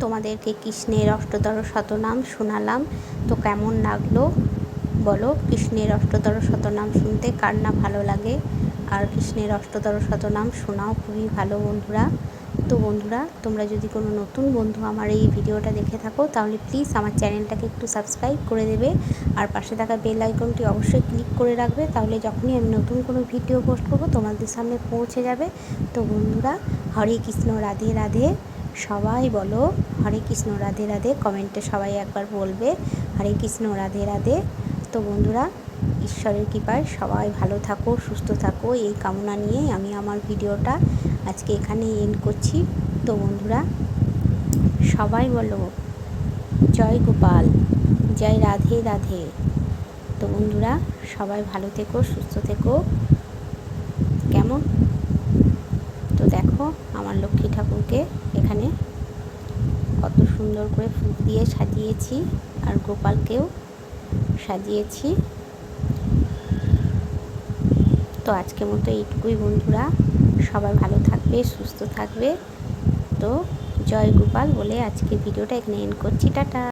তোমাদেরকে কৃষ্ণের অষ্টতর শতনাম শোনালাম। তো কেমন লাগল? বলো, কৃষ্ণের অষ্টতর শতনাম শুনতে কার না ভালো লাগে? আর কৃষ্ণের অষ্টতর শতনাম শোনাও খুবই ভালো, বন্ধুরা। তো বন্ধুরা, তোমরা যদি কোনো নতুন বন্ধু আমার এই ভিডিওটা দেখে থাকো, তাহলে প্লিজ আমার চ্যানেলটাকে একটু সাবস্ক্রাইব করে দেবে। আর পাশে থাকা বেল আইকনটি অবশ্যই ক্লিক করে রাখবে, তাহলে যখনই আমি নতুন কোনো ভিডিও পোস্ট করব, তোমাদের সামনে পৌঁছে যাবে। তো বন্ধুরা, হরে কৃষ্ণ, রাধে রাধে। সবাই বলো। হরে কৃষ্ণ, রাধে রাধে। কমেন্টে সবাই একবার বলবে, হরে কৃষ্ণ, রাধে রাধে। তো বন্ধুরা, ঈশ্বরের কৃপায় সবাই ভালো থাকো, সুস্থ থাকো। এই কামনা নিয়ে আমি আমার ভিডিওটা আজকে এখানে এন্ড করছি। তো বন্ধুরা, সবাই বলো, জয় গোপাল, জয় রাধে রাধে। তো বন্ধুরা, সবাই ভালো থেকো, সুস্থ থেকো। কেমন? তো দেখো, আমার লক্ষ্মী ঠাকুরকে এখানে। কত সুন্দর করে ফুল দিয়ে সাজিয়েছি আর গোপালকেও সাজিয়েছি। তো আজকের মতো এইটুকুই বন্ধুরা। সবাই ভালো থাকবে, সুস্থ থাকবে। তো জয় গোপাল বলে আজকে ভিডিওটা এখানে এন্ড করছি। টাটা।